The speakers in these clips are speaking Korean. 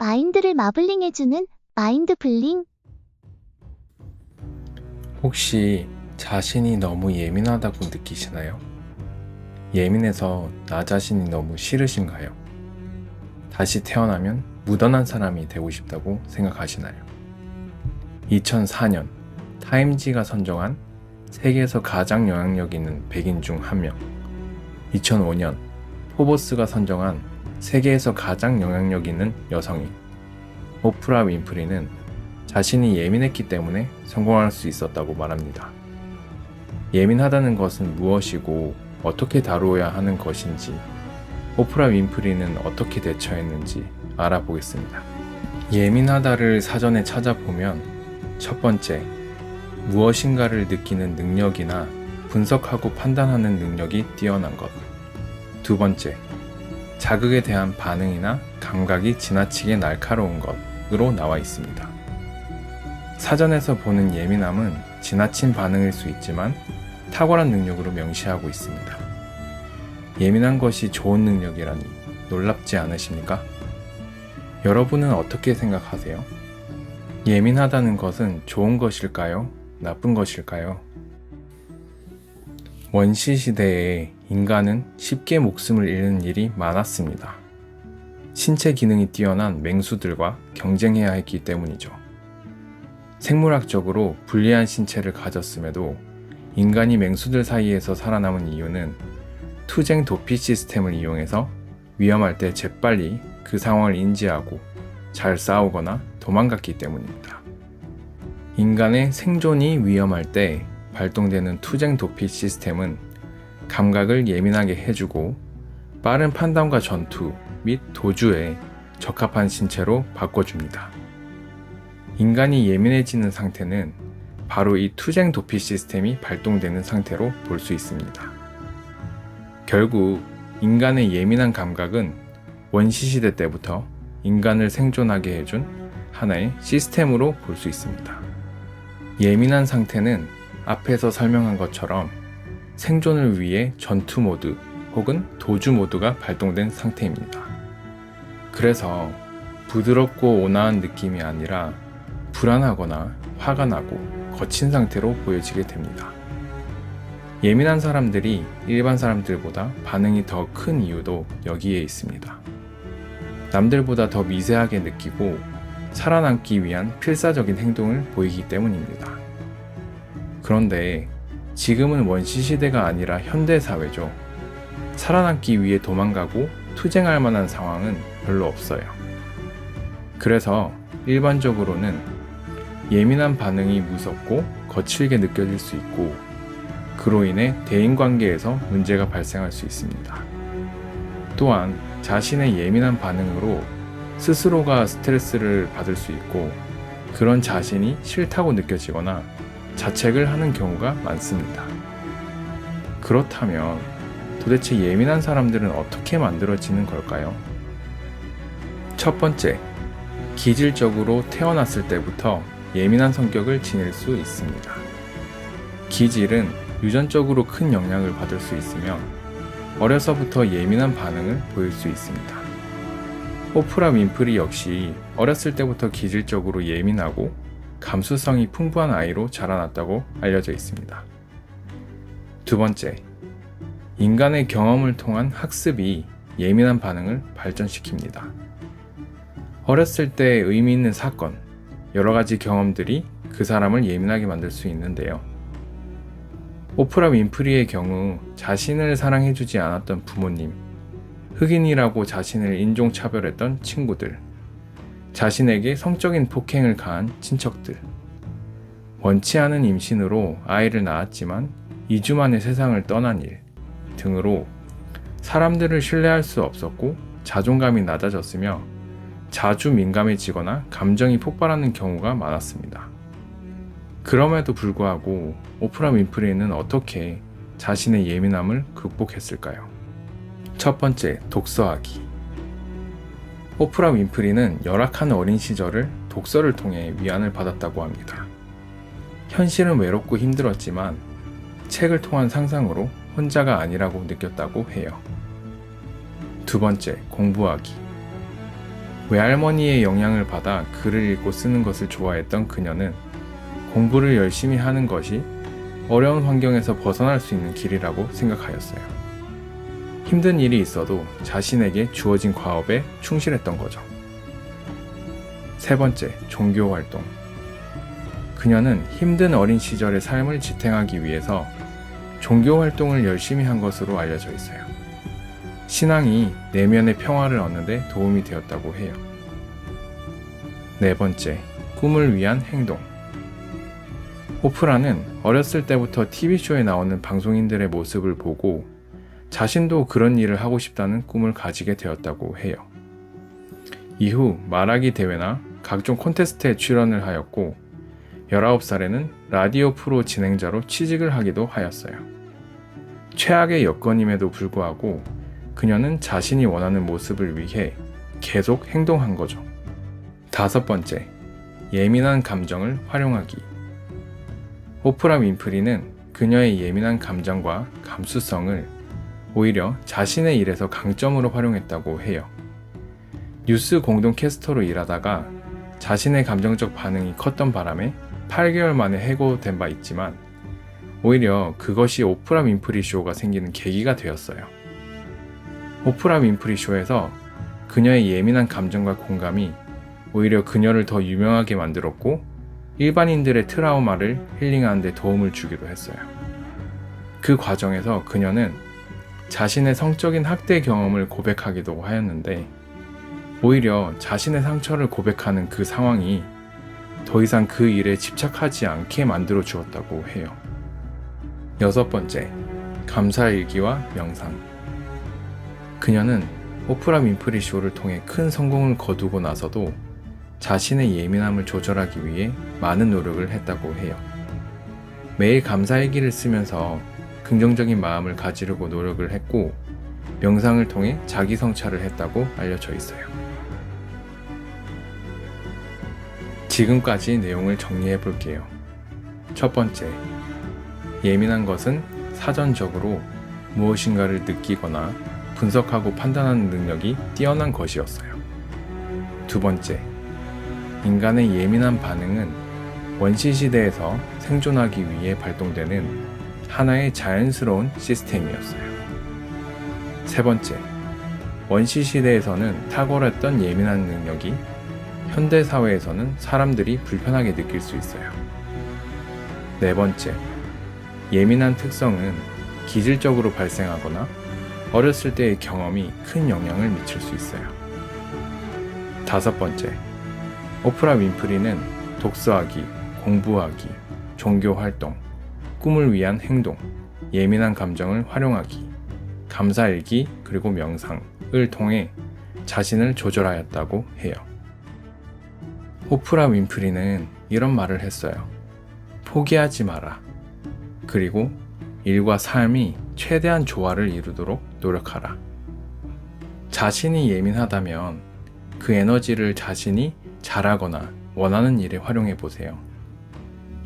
마인드를 마블링해주는 마인드 블링. 혹시 자신이 너무 예민하다고 느끼시나요? 예민해서 나 자신이 너무 싫으신가요? 다시 태어나면 무던한 사람이 되고 싶다고 생각하시나요? 2004년 타임지가 선정한 세계에서 가장 영향력 있는 100인 중 한 명. 2005년 포버스가 선정한 세계에서 가장 영향력 있는 여성인 오프라 윈프리는 자신이 예민했기 때문에 성공할 수 있었다고 말합니다. 예민하다는 것은 무엇이고 어떻게 다루어야 하는 것인지 오프라 윈프리는 어떻게 대처했는지 알아보겠습니다. 예민하다를 사전에 찾아보면 첫 번째, 무엇인가를 느끼는 능력이나 분석하고 판단하는 능력이 뛰어난 것. 두 번째, 자극에 대한 반응이나 감각이 지나치게 날카로운 것으로 나와 있습니다. 사전에서 보는 예민함은 지나친 반응일 수 있지만 탁월한 능력으로 명시하고 있습니다. 예민한 것이 좋은 능력이라니 놀랍지 않으십니까? 여러분은 어떻게 생각하세요? 예민하다는 것은 좋은 것일까요? 나쁜 것일까요? 원시 시대에 인간은 쉽게 목숨을 잃는 일이 많았습니다. 신체 기능이 뛰어난 맹수들과 경쟁해야 했기 때문이죠. 생물학적으로 불리한 신체를 가졌음에도 인간이 맹수들 사이에서 살아남은 이유는 투쟁 도피 시스템을 이용해서 위험할 때 재빨리 그 상황을 인지하고 잘 싸우거나 도망갔기 때문입니다. 인간의 생존이 위험할 때 발동되는 투쟁 도피 시스템은 감각을 예민하게 해주고 빠른 판단과 전투 및 도주에 적합한 신체로 바꿔줍니다. 인간이 예민해지는 상태는 바로 이 투쟁 도피 시스템이 발동되는 상태로 볼 수 있습니다. 결국 인간의 예민한 감각은 원시시대 때부터 인간을 생존하게 해준 하나의 시스템으로 볼 수 있습니다. 예민한 상태는 앞에서 설명한 것처럼 생존을 위해 전투 모드 혹은 도주 모드가 발동된 상태입니다. 그래서 부드럽고 온화한 느낌이 아니라 불안하거나 화가 나고 거친 상태로 보여지게 됩니다. 예민한 사람들이 일반 사람들보다 반응이 더 큰 이유도 여기에 있습니다. 남들보다 더 미세하게 느끼고 살아남기 위한 필사적인 행동을 보이기 때문입니다. 그런데 지금은 원시 시대가 아니라 현대 사회죠. 살아남기 위해 도망가고 투쟁할 만한 상황은 별로 없어요. 그래서 일반적으로는 예민한 반응이 무섭고 거칠게 느껴질 수 있고 그로 인해 대인관계에서 문제가 발생할 수 있습니다. 또한 자신의 예민한 반응으로 스스로가 스트레스를 받을 수 있고 그런 자신이 싫다고 느껴지거나 자책을 하는 경우가 많습니다. 그렇다면 도대체 예민한 사람들은 어떻게 만들어지는 걸까요? 첫 번째, 기질적으로 태어났을 때부터 예민한 성격을 지닐 수 있습니다. 기질은 유전적으로 큰 영향을 받을 수 있으며 어려서부터 예민한 반응을 보일 수 있습니다. 오프라 윈프리 역시 어렸을 때부터 기질적으로 예민하고 감수성이 풍부한 아이로 자라났다고 알려져 있습니다. 두 번째, 인간의 경험을 통한 학습이 예민한 반응을 발전시킵니다. 어렸을 때 의미 있는 사건, 여러 가지 경험들이 그 사람을 예민하게 만들 수 있는데요. 오프라 윈프리의 경우 자신을 사랑해주지 않았던 부모님, 흑인이라고 자신을 인종차별했던 친구들, 자신에게 성적인 폭행을 가한 친척들, 원치 않은 임신으로 아이를 낳았지만 2주 만에 세상을 떠난 일 등으로 사람들을 신뢰할 수 없었고 자존감이 낮아졌으며 자주 민감해지거나 감정이 폭발하는 경우가 많았습니다. 그럼에도 불구하고 오프라 윈프리는 어떻게 자신의 예민함을 극복했을까요? 첫 번째, 독서하기. 오프라 윈프리는 열악한 어린 시절을 독서를 통해 위안을 받았다고 합니다. 현실은 외롭고 힘들었지만 책을 통한 상상으로 혼자가 아니라고 느꼈다고 해요. 두 번째, 공부하기. 외할머니의 영향을 받아 글을 읽고 쓰는 것을 좋아했던 그녀는 공부를 열심히 하는 것이 어려운 환경에서 벗어날 수 있는 길이라고 생각하였어요. 힘든 일이 있어도 자신에게 주어진 과업에 충실했던 거죠. 세 번째, 종교 활동. 그녀는 힘든 어린 시절의 삶을 지탱하기 위해서 종교 활동을 열심히 한 것으로 알려져 있어요. 신앙이 내면의 평화를 얻는데 도움이 되었다고 해요. 네 번째, 꿈을 위한 행동. 오프라는 어렸을 때부터 TV쇼에 나오는 방송인들의 모습을 보고 자신도 그런 일을 하고 싶다는 꿈을 가지게 되었다고 해요. 이후 말하기 대회나 각종 콘테스트에 출연을 하였고 19살에는 라디오 프로 진행자로 취직을 하기도 하였어요. 최악의 여건임에도 불구하고 그녀는 자신이 원하는 모습을 위해 계속 행동한 거죠. 다섯 번째, 예민한 감정을 활용하기. 오프라 윈프리는 그녀의 예민한 감정과 감수성을 오히려 자신의 일에서 강점으로 활용했다고 해요. 뉴스 공동 캐스터로 일하다가 자신의 감정적 반응이 컸던 바람에 8개월 만에 해고된 바 있지만 오히려 그것이 오프라 윈프리 쇼가 생기는 계기가 되었어요. 오프라 윈프리 쇼에서 그녀의 예민한 감정과 공감이 오히려 그녀를 더 유명하게 만들었고 일반인들의 트라우마를 힐링하는 데 도움을 주기도 했어요. 그 과정에서 그녀는 자신의 성적인 학대 경험을 고백하기도 하였는데 오히려 자신의 상처를 고백하는 그 상황이 더 이상 그 일에 집착하지 않게 만들어 주었다고 해요. 여섯 번째, 감사일기와 명상. 그녀는 오프라 윈프리 쇼를 통해 큰 성공을 거두고 나서도 자신의 예민함을 조절하기 위해 많은 노력을 했다고 해요. 매일 감사일기를 쓰면서 긍정적인 마음을 가지려고 노력을 했고 명상을 통해 자기 성찰을 했다고 알려져 있어요. 지금까지 내용을 정리해 볼게요. 첫 번째, 예민한 것은 사전적으로 무엇인가를 느끼거나 분석하고 판단하는 능력이 뛰어난 것이었어요. 두 번째, 인간의 예민한 반응은 원시 시대에서 생존하기 위해 발동되는 하나의 자연스러운 시스템이었어요. 세 번째, 원시 시대에서는 탁월했던 예민한 능력이 현대 사회에서는 사람들이 불편하게 느낄 수 있어요. 네 번째, 예민한 특성은 기질적으로 발생하거나 어렸을 때의 경험이 큰 영향을 미칠 수 있어요. 다섯 번째, 오프라 윈프리는 독서하기, 공부하기, 종교 활동, 꿈을 위한 행동, 예민한 감정을 활용하기, 감사일기 그리고 명상을 통해 자신을 조절하였다고 해요. 오프라 윈프리는 이런 말을 했어요. 포기하지 마라. 그리고 일과 삶이 최대한 조화를 이루도록 노력하라. 자신이 예민하다면 그 에너지를 자신이 잘하거나 원하는 일에 활용해 보세요.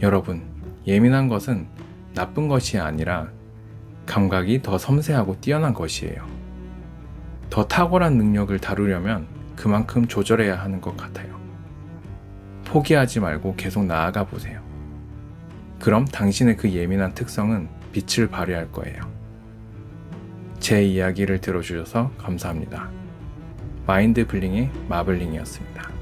여러분, 예민한 것은 나쁜 것이 아니라 감각이 더 섬세하고 뛰어난 것이에요. 더 탁월한 능력을 다루려면 그만큼 조절해야 하는 것 같아요. 포기하지 말고 계속 나아가 보세요. 그럼 당신의 그 예민한 특성은 빛을 발휘할 거예요. 제 이야기를 들어주셔서 감사합니다. 마인드 블링의 마블링이었습니다.